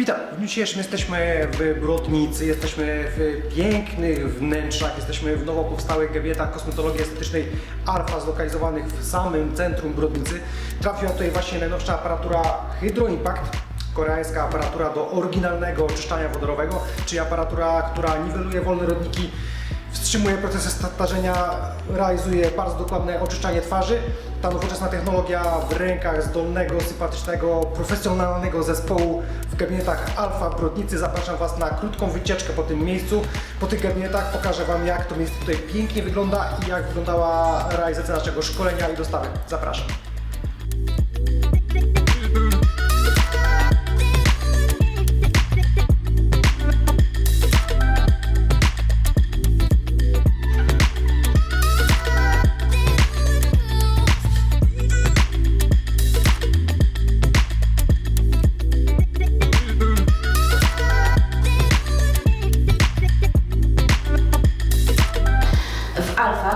Witam! W dniu dzisiejszym jesteśmy w Brodnicy, jesteśmy w pięknych wnętrzach, jesteśmy w nowo powstałych gabietach kosmetologii estetycznej Alfa zlokalizowanych w samym centrum Brodnicy. Trafiła tutaj właśnie najnowsza aparatura Hydro Impact, koreańska aparatura do oryginalnego oczyszczania wodorowego, czyli aparatura, która niweluje wolne rodniki, wstrzymuje procesy starzenia, realizuje bardzo dokładne oczyszczanie twarzy. Ta nowoczesna technologia w rękach zdolnego, sympatycznego, profesjonalnego zespołu w gabinetach Alfa Brodnicy. Zapraszam Was na krótką wycieczkę po tym miejscu. Po tych gabinetach pokażę Wam, jak to miejsce tutaj pięknie wygląda i jak wyglądała realizacja naszego szkolenia i dostawy. Zapraszam.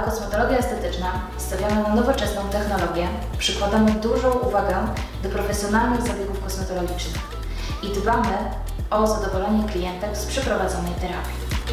Kosmetologia estetyczna stawiamy na nowoczesną technologię, przykładamy dużą uwagę do profesjonalnych zabiegów kosmetologicznych i dbamy o zadowolenie klientek z przeprowadzonej terapii.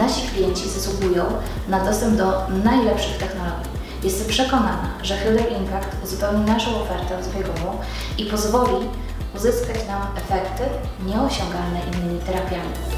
Nasi klienci zasługują na dostęp do najlepszych technologii. Jestem przekonana, że Hydro Impact uzupełni naszą ofertę zbiegową i pozwoli uzyskać nam efekty nieosiągalne innymi terapiami.